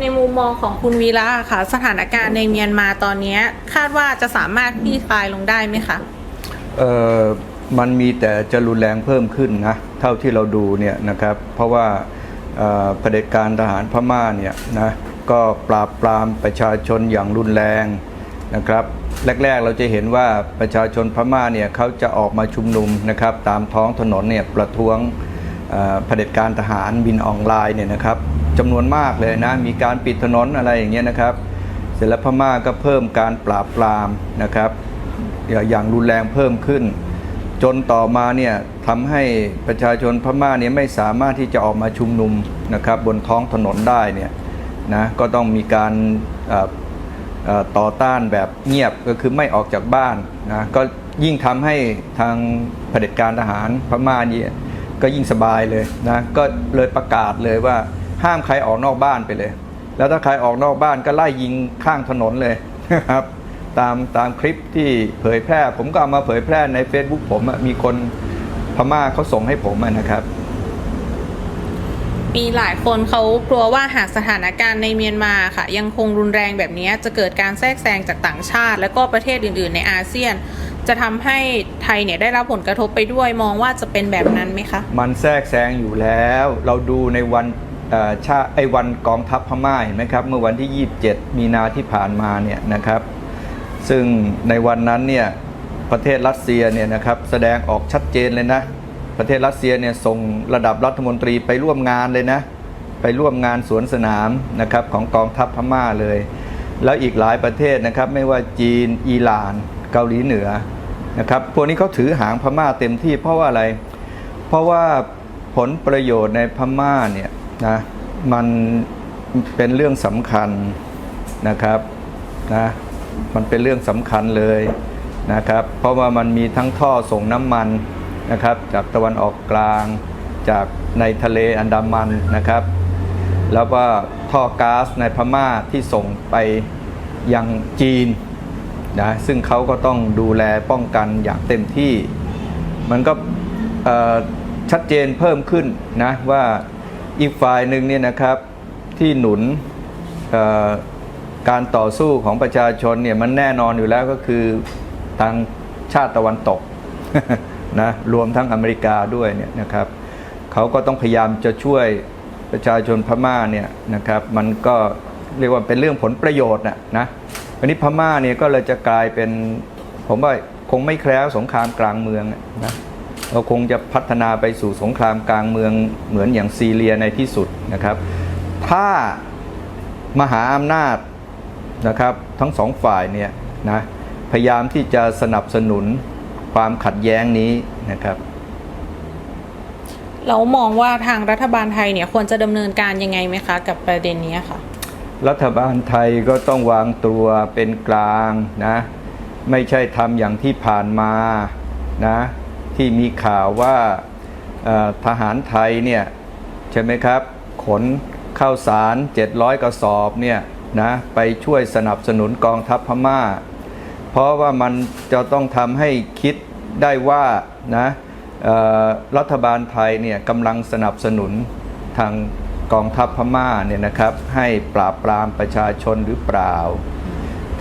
ในมุมมองของคุณวีระค่ะ สถานการณ์ในเมียนมาตอนนี้คาดว่าจะสามารถคลี่คลายลงได้ไหมคะเอ่อมันมีแต่จะรุนแรงเพิ่มขึ้นนะเท่าที่เราดูเนี่ยนะครับ เพราะว่าเอ่อเผด็จการทหารพม่าเนี่ยนะก็ปราบปรามประชาชนอย่างรุนแรงนะครับแรกๆเราจะเห็นว่าประชาชนพม่าเนี่ยเขาจะออกมาชุมนุมนะครับตามท้องถนนเนี่ยประท้วงอ่อเผด็จการทหารบินออนไลน์เนี่ยนะครับ จำนวนมากเลยนะ มีการปิดถนนอะไรอย่างเงี้ยนะครับ เสร็จแล้วพม่าก็เพิ่มการปราบปรามนะครับอย่างรุนแรงเพิ่มขึ้น จนต่อมาเนี่ยทำให้ประชาชนพม่าเนี่ยไม่สามารถที่จะออกมาชุมนุมนะครับบนท้องถนนได้เนี่ยนะก็ต้องมีการต่อต้านแบบเงียบก็คือไม่ออกจากบ้านนะก็ยิ่งทำให้ทางเผด็จการทหารพม่าเนี่ยก็ยิ่งสบายเลยนะก็เลยประกาศเลยว่า ห้ามใครออกนอกบ้านไปเลย แล้วถ้าใครออกนอกบ้านก็ไล่ยิงข้างถนนเลยนะครับ ตามตามคลิปที่เผยแพร่ ผมก็เอามาเผยแพร่ใน Facebook ผมอะมีคนพม่าเขาส่งให้ผมอะนะครับ มีหลายคนเขากลัวว่าหากสถานการณ์ในเมียนมาค่ะ ยังคงรุนแรงแบบนี้จะเกิดการแทรกแซงจากต่างชาติ และก็ประเทศอื่น ๆ ในอาเซียนจะทำให้ไทยเนี่ยได้รับผลกระทบไปด้วยมองว่าจะเป็นแบบนั้นไหมคะ มันแทรกแซงอยู่แล้ว เราดูในวันเอ่อ ชาไอ้วันกองทัพพม่าเห็นไหมครับ เมื่อวันที่ 27 มีนาที่ผ่านมาเนี่ยนะครับ ซึ่งในวันนั้นเนี่ยประเทศรัสเซียเนี่ยนะครับแสดงออกชัดเจนเลยนะ ประเทศรัสเซียเนี่ยส่งระดับรัฐมนตรีไปร่วมงานเลยนะ ไปร่วมงานสวนสนามนะครับของกองทัพพม่าเลย แล้วอีกหลายประเทศนะครับไม่ว่าจีนอิหร่าน เกาหลีเหนือนะครับพวกนี้เขาถือหางพม่าเต็มที่เพราะว่าอะไร เพราะว่าผลประโยชน์ในพม่าเนี่ย นะมันเป็นเรื่องสำคัญนะครับนะมันเป็นเรื่องสำคัญเลยนะครับ เพราะว่ามันมีทั้งท่อส่งน้ำมันนะครับ จากตะวันออกกลางจากในทะเลอันดามันนะครับ แล้วก็ท่อก๊าซในพม่าที่ส่งไปยังจีนนะซึ่งเขาก็ต้องดูแลป้องกันอย่างเต็มที่ มันก็ชัดเจนเพิ่มขึ้นนะว่า อีกฝ่ายหนึ่งเนี่ยนะครับที่หนุนการต่อสู้ของประชาชนเนี่ยมันแน่นอนอยู่แล้วก็คือทางชาติตะวันตกนะรวมทั้งอเมริกาด้วยเนี่ยนะครับเขาก็ต้องพยายามจะช่วยประชาชนพม่าเนี่ยนะครับมันก็เรียกว่าเป็นเรื่องผลประโยชน์นะนะวันนี้พม่าเนี่ยก็เลยจะกลายเป็นผมว่าคงไม่แคล้วสงครามกลางเมืองนะ เราคงจะพัฒนาไปสู่สงครามกลางเมืองเหมือนอย่างซีเรียในที่สุดนะครับ ถ้ามหาอำนาจนะครับทั้งสองฝ่ายเนี่ยนะพยายามที่จะสนับสนุนความขัดแย้งนี้นะครับเรามองว่าทางรัฐบาลไทยเนี่ยควรจะดำเนินการยังไงไหมคะ กับประเด็นนี้ค่ะ รัฐบาลไทยก็ต้องวางตัวเป็นกลางนะ ไม่ใช่ทำอย่างที่ผ่านมานะ ที่มีข่าวว่าทหารไทยเนี่ยใช่ไหมครับ ขนข้าวสาร 700 กระสอบเนี่ยนะไปช่วยสนับสนุนกองทัพพม่า เพราะว่ามันจะต้องทำให้คิดได้ว่านะรัฐบาลไทยเนี่ยกำลังสนับสนุนทางกองทัพพม่าเนี่ยนะครับให้ปราบปรามประชาชนหรือเปล่า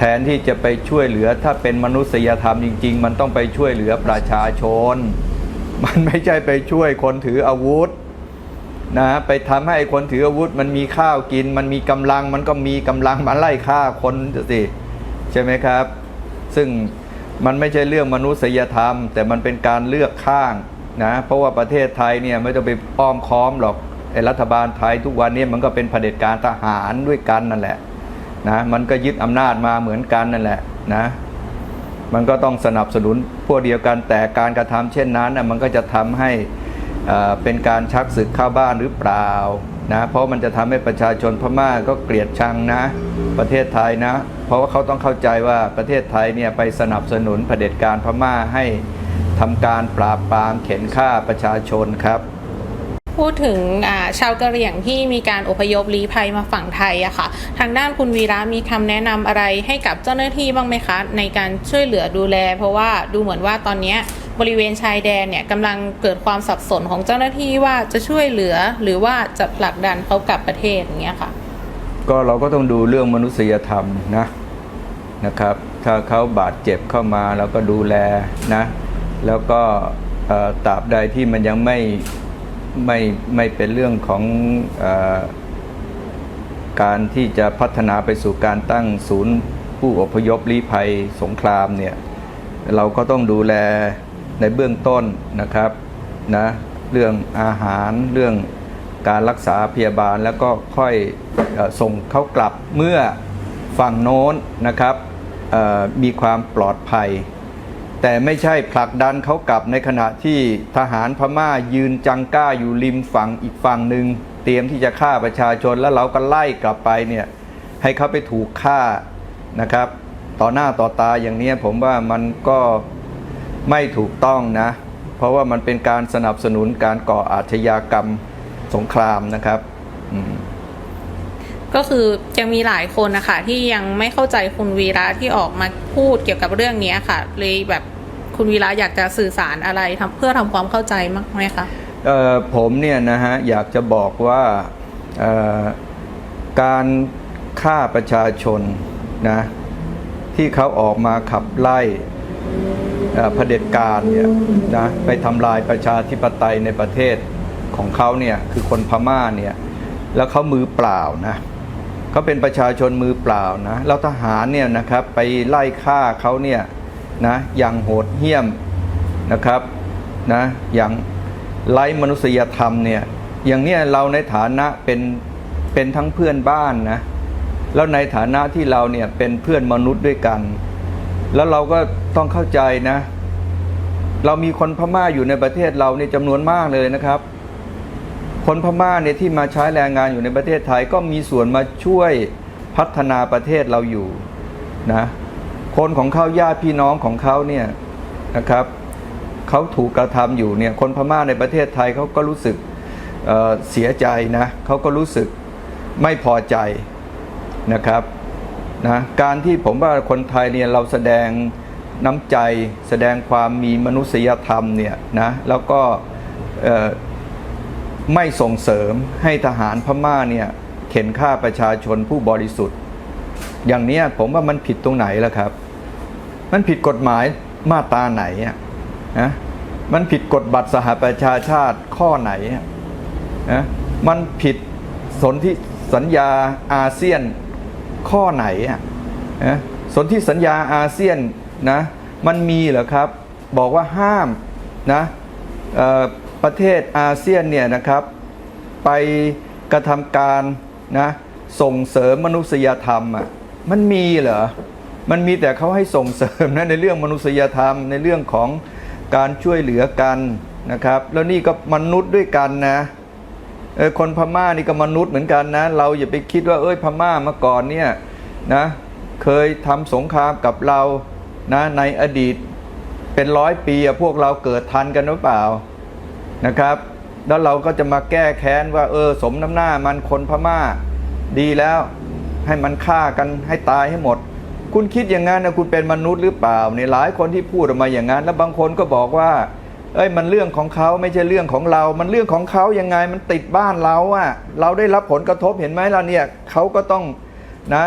แทนที่จะไปช่วยเหลือถ้าเป็นมนุษยธรรมจริง ๆ มันต้องไปช่วยเหลือประชาชน มันไม่ใช่ไปช่วยคนถืออาวุธนะไปทำให้คนถืออาวุธ มันมีข้าวกิน มันมีกำลังมันก็มีกำลังมาไล่ฆ่าคนสิใช่ไหมครับ ซึ่งมันไม่ใช่เรื่องมนุษยธรรม แต่มันเป็นการเลือกข้างนะเพราะว่าประเทศไทยเนี่ยไม่ต้องไปป้อมค้อมหรอกไอ้รัฐบาลไทยทุกวันนี้มันก็เป็นเผด็จการทหารด้วยกันนั่นแหละ นะมันก็ยึดอำนาจมาเหมือนกันนั่นแหละนะมันก็ต้องสนับสนุนพวกเดียวกันแต่การกระทำเช่นนั้นน่ะมันก็จะทำให้เอ่อเป็นการชักศึกเข้าบ้านหรือเปล่านะเพราะมันจะทำให้ประชาชนพม่าก็เกลียดชังนะ ประเทศไทยนะ เพราะว่าเขาต้องเข้าใจว่าประเทศไทยเนี่ยไปสนับสนุนเผด็จการพม่าให้ทำการปราบปรามเข็นฆ่าประชาชนครับ พูดถึงชาวกะเหรี่ยงที่มีการอพยพลี้ภัยมาฝั่งไทยอะค่ะ ทางด้านคุณวีระมีคำแนะนำอะไรให้กับเจ้าหน้าที่บ้างไหมคะ ในการช่วยเหลือดูแล เพราะว่าดูเหมือนว่าตอนนี้บริเวณชายแดนเนี่ยกำลังเกิดความสับสนของเจ้าหน้าที่ว่าจะช่วยเหลือหรือว่าจะผลักดันเขากลับประเทศอย่างเงี้ยค่ะ ก็เราก็ต้องดูเรื่องมนุษยธรรมนะนะครับ ถ้าเขาบาดเจ็บเข้ามาเราก็ดูแลนะ แล้วก็ตราบใดที่มันยังไม่ ไม่ไม่เป็นเรื่องของอการที่จะพัฒนาไปสู่การตั้งศูนย์ผู้อพยพลี้ภัยสงครามเนี่ยเราก็ต้องดูแลในเบื้องต้นนะครับนะเรื่องอาหารเรื่องการรักษาพยาบาลแล้วก็ค่อยอส่งเขากลับเมื่อฝั่งโน้นนะครับมีความปลอดภัย แต่ไม่ใช่ผลักดันเขากลับในขณะที่ทหารพม่ายืนจังก้าอยู่ริมฝั่งอีกฝั่งหนึ่งเตรียมที่จะฆ่าประชาชนแล้วเราก็ไล่กลับไปเนี่ยให้เขาไปถูกฆ่านะครับ ต่อหน้าต่อตาอย่างนี้ผมว่ามันก็ไม่ถูกต้องนะ เพราะว่ามันเป็นการสนับสนุนการก่ออาชญากรรมสงครามนะครับอืม ก็คือยังมีหลายคนนะคะที่ยังไม่เข้าใจคุณวีระที่ออกมาพูดเกี่ยวกับเรื่องนี้ค่ะ เลยแบบคุณวีระอยากจะสื่อสารอะไรทำเพื่อทำความเข้าใจมากไหมคะเอ่อผมเนี่ยนะฮะอยากจะบอกว่าการฆ่าประชาชนนะที่เขาออกมาขับไล่เผด็จการเนี่ยนะไปทำลายประชาธิปไตยในประเทศของเขาเนี่ยคือคนพม่าเนี่ยแล้วเขามือเปล่านะ เขาเป็นประชาชนมือเปล่านะแล้วทหารเนี่ยนะครับไปไล่ฆ่าเขาเนี่ยนะอย่างโหดเหี้ยมนะครับนะอย่างไร้มนุษยธรรมเนี่ยอย่างเนี้ยเราในฐานะเป็นเป็นทั้งเพื่อนบ้านนะแล้วในฐานะที่เราเนี่ยเป็นเพื่อนมนุษย์ด้วยกัน แล้วเราก็ต้องเข้าใจนะ เรามีคนพม่าอยู่ในประเทศเราเนี่ยจำนวนมากเลยนะครับ คนพม่าเนี่ยที่มาใช้แรงงานอยู่ในประเทศไทยก็มีส่วนมาช่วยพัฒนาประเทศเราอยู่นะคนของเขาญาติพี่น้องของเขาเนี่ยนะครับเขาถูกกระทำอยู่เนี่ยคนพม่าในประเทศไทยเขาก็รู้สึกเเสียใจนะเขาก็รู้สึกไม่พอใจนะครับนะการที่ผมว่าคนไทยเนี่ยเราแสดงน้ำใจ แสดงความมีมนุษยธรรมเนี่ยนะแล้วก็ ไม่ส่งเสริมให้ทหารพม่าเนี่ยเข็นฆ่าประชาชนผู้บริสุทธิ์ อย่างนี้ผมว่ามันผิดตรงไหนล่ะครับ มันผิดกฎหมายมาตราไหนอะนะมันผิดกฎบัตรสหประชาชาติข้อไหนอะนะมันผิดสนธิสัญญาอาเซียนข้อไหนอะนะสนธิสัญญาอาเซียนนะมันมีเหรอครับ บอกว่าห้ามนะเอ่อ ประเทศอาเซียนเนี่ยนะครับ ไปกระทำการนะส่งเสริมมนุษยธรรมอะมันมีเหรอ มันมีแต่เขาให้ส่งเสริมนะในเรื่องมนุษยธรรมในเรื่องของการช่วยเหลือกันนะครับ แล้วนี่ก็มนุษย์ด้วยกันนะเออคนพม่านี่ก็มนุษย์เหมือนกันนะ เราอย่าไปคิดว่าเอ้ยพม่ามาก่อนเนี่ยนะเคยทำสงครามกับเรานะในอดีตเป็นร้อยปีอะพวกเราเกิดทันกันหรือเปล่า นะครับ แล้วเราก็จะมาแก้แค้นว่า เออ สมน้ำหน้ามันคนพม่า ดีแล้วให้มันฆ่ากันให้ตายให้หมด คุณคิดอย่างนั้นนะคุณเป็นมนุษย์หรือเปล่าเนี่ยหลายคนที่พูดออกมาอย่างนั้น แล้วบางคนก็บอกว่า เอ้ยมันเรื่องของเขาไม่ใช่เรื่องของเรา มันเรื่องของเขายังไงมันติดบ้านเราอะเราได้รับผลกระทบเห็นไหมล่ะเนี่ยเขาก็ต้องนะ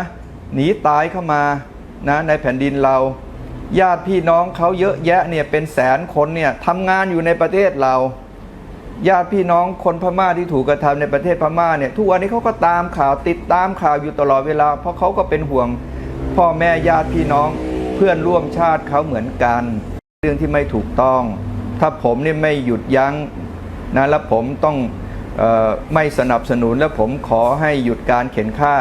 หนีตายเข้ามานะในแผ่นดินเรา ญาติพี่น้องเขาเยอะแยะเนี่ยเป็นแสนคนเนี่ยทำงานอยู่ในประเทศเรา ญาติพี่น้องคนพม่าที่ถูกกระทำในประเทศพม่าเนี่ยทุกวันนี้เขาก็ตามข่าวติดตามข่าวอยู่ตลอดเวลา เพราะเขาก็เป็นห่วงพ่อแม่ญาติพี่น้องเพื่อนร่วมชาติเขาเหมือนกัน เรื่องที่ไม่ถูกต้อง ถ้าผมเนี่ยไม่หยุดยั้งนะแล้วผมต้องออไม่สนับสนุนและผมขอให้หยุดการเข็นฆ่า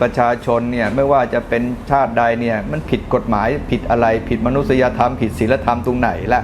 ประชาชนเนี่ยไม่ว่าจะเป็นชาติใดเนี่ยมันผิดกฎหมายผิดอะไรผิดมนุษยธรรม ผิดศีลธรรมตรงไหนละ